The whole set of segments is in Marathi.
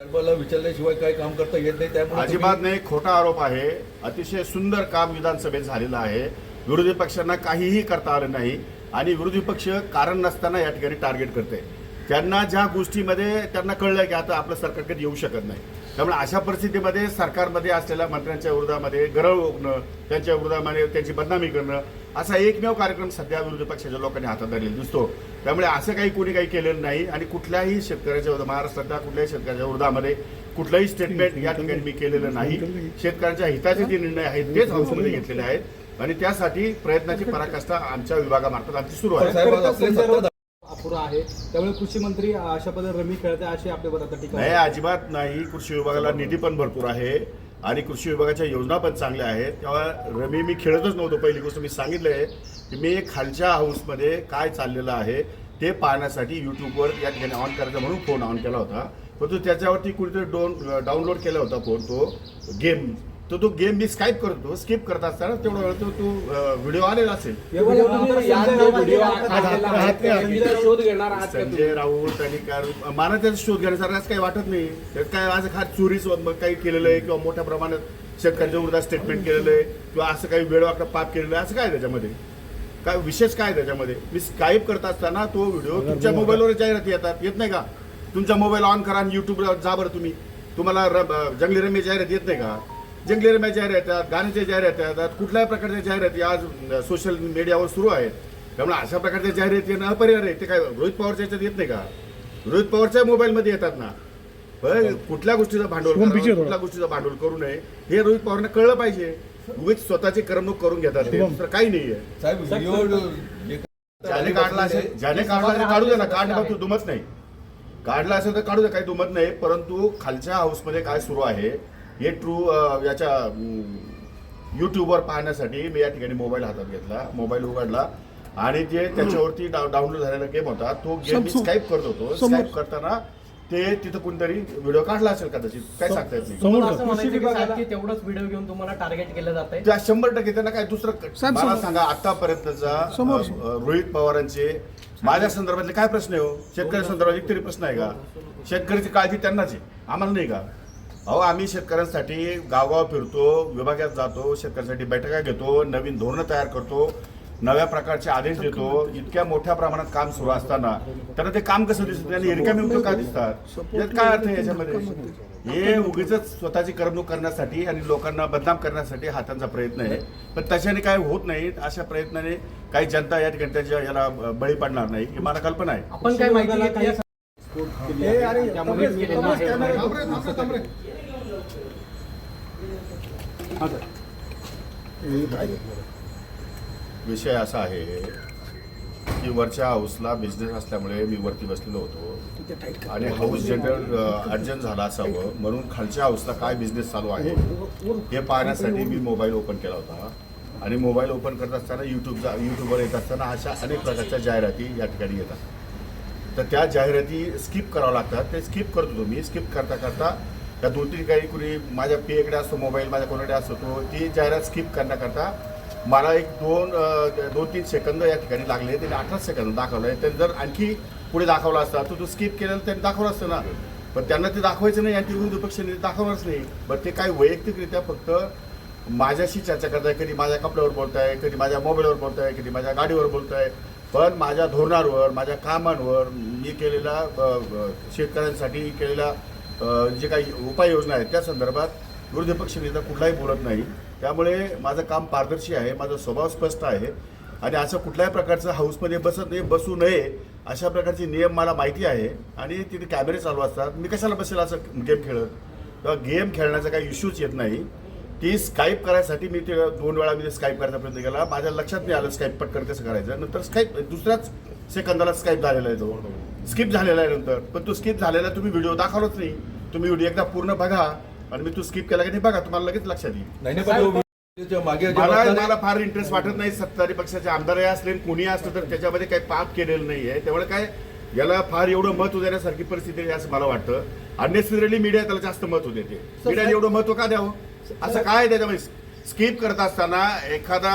साहेबाला विचारल्याशिवाय काही काम करता येत नाही त्यामुळे अजिबात नाही खोटा आरोप आहे. अतिशय सुंदर काम विधानसभेत झालेलं आहे. विरोधी पक्षांना काहीही करता आलं नाही आणि विरोधी पक्ष कारण नसताना या ठिकाणी टार्गेट करते त्यांना ज्या गोष्टीमध्ये त्यांना कळलं की आता आपलं सरकार कधी येऊ शकत नाही. त्यामुळे अशा परिस्थितीमध्ये सरकारमध्ये असलेल्या मंत्र्यांच्या विरोधामध्ये गरळ ओकणं त्यांच्या विरोधामध्ये त्यांची बदनामी करणं असा एकमेव कार्यक्रम सध्या विरोधी पक्षाच्या लोकांनी हातात धरलेला दिसतो. त्यामुळे असं काही कोणी काही केलेलं नाही आणि कुठल्याही शेतकऱ्याच्या विरोधात महाराष्ट्रातल्या कुठल्याही शेतकऱ्याच्या विरोधामध्ये कुठलंही स्टेटमेंट या ठिकाणी मी केलेलं नाही. शेतकऱ्यांच्या हिताचे जे निर्णय आहेत तेच हाऊसमध्ये घेतलेले आहेत. आणि त्यासाठी प्रयत्नाची पराकाष्ठा आमच्या विभागामार्फत आमची सुरू आहे. अपुरा आहे. त्यामुळे कृषी मंत्री अशा पद्धतीने रमी खेळते अशी आपल्यावर आता टीका नाही अजिबात नाही. कृषी विभागाला निधी पण भरपूर आहे आणि कृषी विभागाच्या योजना पण चांगल्या आहेत. तेव्हा रमी मी खेळतच नव्हतो. पहिली गोष्ट मी सांगितलं आहे की मी खालच्या हाऊसमध्ये काय चाललेलं आहे ते पाहण्यासाठी यूट्यूबवर या ठिकाणी ऑन करायचा म्हणून फोन ऑन केला होता. परंतु त्याच्यावरती कुठेतरी डोन डाउनलोड केला होता फोन तो. गेम तो तो गेम मी स्काईप करतो स्किप करत असताना तेवढा वेळ तो तो व्हिडिओ आलेला असेल. संजय राऊत आणि काय मला त्याचा शोध घेण्यासारखं असं काही वाटत नाही. त्यात काय आज खात चोरी काही केलेलं आहे किंवा मोठ्या प्रमाणात शेतकऱ्यांच्या विरोधात स्टेटमेंट केलेलं आहे किंवा असं काही वेळवाकडं पाप केलेलं आहे. असं काय त्याच्यामध्ये? काय विशेष काय त्याच्यामध्ये? मी स्काईप करत असताना तो व्हिडिओ तुमच्या मोबाईलवर जाहिराती येतात. येत नाही का? तुमचा मोबाईल ऑन करा आणि युट्यूबला जा बरं तुम्ही. तुम्हाला जंगली रम्य जाहिरात येत नाही का? जंगली रम्य जाहिरात येतात गाण्याच्या जाहिराती येतात कुठल्याही प्रकारच्या जाहिराती आज सोशल मीडियावर सुरू आहेत. त्यामुळे अशा प्रकारच्या जाहिराती येणं अपरिहार्य आहे ते काय रोहित पवारच्या याच्यात येत नाही का? रोहित पवारच्या मोबाईलमध्ये येतात ना. पण कुठल्या गोष्टीचं भांडवल कुठल्या गोष्टीचं भांडवल करू नये हे रोहित पवारनं कळलं पाहिजे. उगीच स्वतःची करमणूक करून घेतात ते. दुसरं काही नाहीये. ज्याने काढला असेल ज्याने काढला असेल काढू दे ना. काढणं तू दुमत नाही. काढला असेल तर काढू दे काही दुमत नाही. परंतु खालच्या हाऊसमध्ये काय सुरू आहे हे ट्रू याच्या युट्यूबवर पाहण्यासाठी मी या ठिकाणी मोबाईल हातात घेतला मोबाईल उघडला आणि जे त्याच्यावरती डाउनलोड झालेला गेम होता तो गेम मी स्काईप करत होतो. स्काईप करताना ते तिथं कोणतरी व्हिडिओ काढला असेल कदाचित. काय सांगता येत नाही. तेवढंच व्हिडिओ घेऊन तुम्हाला टार्गेट केलं जात त्या शंभर टक्के त्यांना काय दुसरं मला सांगा आतापर्यंतचा रोहित पवारांचे माझ्या संदर्भातले काय प्रश्न आहे हो? शेतकरी संदर्भात एक तरी प्रश्न आहे का? शेतकऱ्याची काळजी त्यांनाच आहे. आम्हाला नाही का? अहो आम्ही शेतकऱ्यांसाठी गावगाव फिरतो विभागात जातो शेतकऱ्यांसाठी बैठका घेतो नवीन धोरणं तयार करतो नव्या प्रकारचे आदेश देतो इतक्या मोठ्या प्रमाणात काम सुरू असताना त्यांना ते काम कसं दिसतं? त्यांनी रिकामी का दिसतात? यात काय अर्थ आहे याच्यामध्ये? हे उगीच स्वतःची करमणूक करण्यासाठी आणि लोकांना बदनाम करण्यासाठी हातांचा प्रयत्न आहे. पण त्याच्याने काय होत नाही अशा प्रयत्नाने काही जनता या ठिकाणी त्याच्या याला बळी पडणार नाही ही मला कल्पना आहे. आपण काय माहिती केली आहे. हा, सर. विषय असा आहे की वरच्या हाऊसला बिझनेस असल्यामुळे मी वरती बसलेलो होतो. आणि हाऊस जनरल अर्जंट झाला असावं म्हणून खालच्या हाऊसला काय बिझनेस चालू आहे हे पाहण्यासाठी मी मोबाईल ओपन केला होता. आणि मोबाईल ओपन करत असताना यूट्यूबचा यूट्यूबवर येत असताना अशा अनेक प्रकारच्या जाहिराती या ठिकाणी येतात. तर त्या जाहिराती स्किप करावं लागतात. ते स्किप करत होतो मी. स्किप करता करता त्या दोन तीन काही कुणी माझ्या पेकडे असतो मोबाईल माझ्या कोणाकडे असतो तो ती जाहिरात स्किप करण्याकरता मला एक दोन दोन तीन सेकंद या ठिकाणी लागले. त्याने अठरा सेकंद दाखवलं आहे त्यांनी जर आणखी पुढे दाखवला असता तर तो स्किप केलेला त्यांनी दाखवलं असतं ना. पण त्यांना ते दाखवायचं नाही आणि ते विरोधी पक्षाने दाखवणारच नाही. बरं ते काय वैयक्तिकरित्या फक्त माझ्याशी चर्चा करताय कधी माझ्या कपड्यावर बोलताय कधी माझ्या मोबाईलवर बोलताय कधी माझ्या गाडीवर बोलताय. पण माझ्या धोरणांवर माझ्या कामांवर मी केलेला शेतकऱ्यांसाठी केलेल्या जे काही उपाययोजना आहेत त्या संदर्भात विरोधी पक्ष नेता कुठलाही बोलत नाही. त्यामुळे माझं काम पारदर्शी आहे माझा स्वभाव स्पष्ट आहे. आणि असं कुठल्याही प्रकारचं हाऊसमध्ये बसत नाही बसू नये अशा प्रकारचे नियम मला माहिती आहे. आणि तिथे कॅमेरे चालू असतात. मी कशाला बसेल असं गेम खेळत? तेव्हा गेम खेळण्याचा काही इश्यूच येत नाही. ती स्काईप करायसाठी मी ते दोन वेळा मी ते स्काईप करायचा प्रयत्न केला. माझ्या लक्षात नाही आलं स्काईप पटकन कसं करायचं. नंतर स्काईप दुसऱ्याच सेकंदाला स्काईप झालेला आहे तो. स्किप झालेला आहे नंतर. पण तो स्किप झालेला तुम्ही व्हिडिओ दाखवलाच नाही. तुम्ही व्हिडिओ एकदा पूर्ण बघा आणि मी तो स्किप केला की नाही बघा तुम्हाला लगेच लक्षात येईल. नाही नाही, मला फार इंटरेस्ट वाटत नाही सत्ताधारी पक्षाचे आमदारही असले कोणी असलं तर त्याच्यामध्ये काही पाप केलेलं नाहीये. त्यामुळे काय याला फार एवढं महत्त्व देण्यासारखी परिस्थिती आहे असं मला वाटतं. अननेसेसरली मीडिया त्याला जास्त महत्त्व देते. मीडियाने एवढं महत्त्व का द्यावं? असं काय आहे त्याच्यामध्ये? स्किप करत असताना एखादा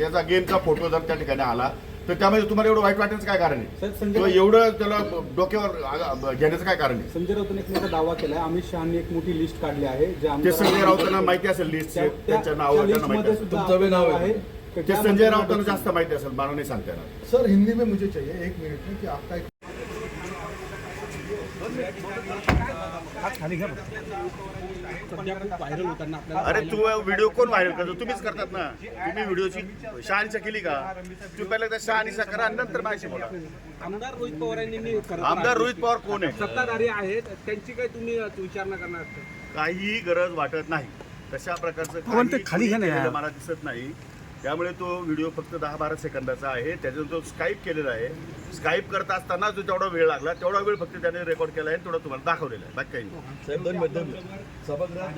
याचा गेमचा फोटो जर त्या ठिकाणी आला तर त्यामध्ये तुम्हाला एवढं वाईट वाटण्याचं काय कारण आहे? एवढं त्याला डोक्यावर घेण्याचं काय कारण आहे? संजय राऊतांनी एक मोठा दावा केलाय. अमित शहानी एक मोठी लिस्ट काढली आहे जे संजय राऊतांना माहिती असेल लिस्ट त्या- त्यांच्या बी नाव आहे. ते संजय राऊतांना जास्त माहिती असेल मला नाही सांगता येणार. सर हिंदी में मुझे चाहिए एक मिनट कि आपका एक अरे तू व्हिडिओ कोण व्हायरल करतो? तुम्हीच करतात ना. तुम्ही व्हिडिओची शहानिशा केली का? तुम्ही पहिला एकदा शहानिशा करा नंतर माझ्याशी बोला. आमदार रोहित पवार यांनी करत आमदार रोहित पवार कोण आहे? सत्ताधारी आहेत. त्यांची काही तुम्ही विचारणा करणार? काहीही गरज वाटत नाही. तशा प्रकारचं केलेलं मला दिसत नाही. त्यामुळे तो व्हिडिओ फक्त दहा बारा सेकंदाचा आहे. त्याच्यात तो स्काईप केलेला आहे. स्काईप करत असताना जो तेवढा वेळ लागला तेवढा वेळ फक्त त्याने रेकॉर्ड केला आहे आणि तेवढा तुम्हाला दाखवलेला आहे. बाकी काही नाही. सभागृहात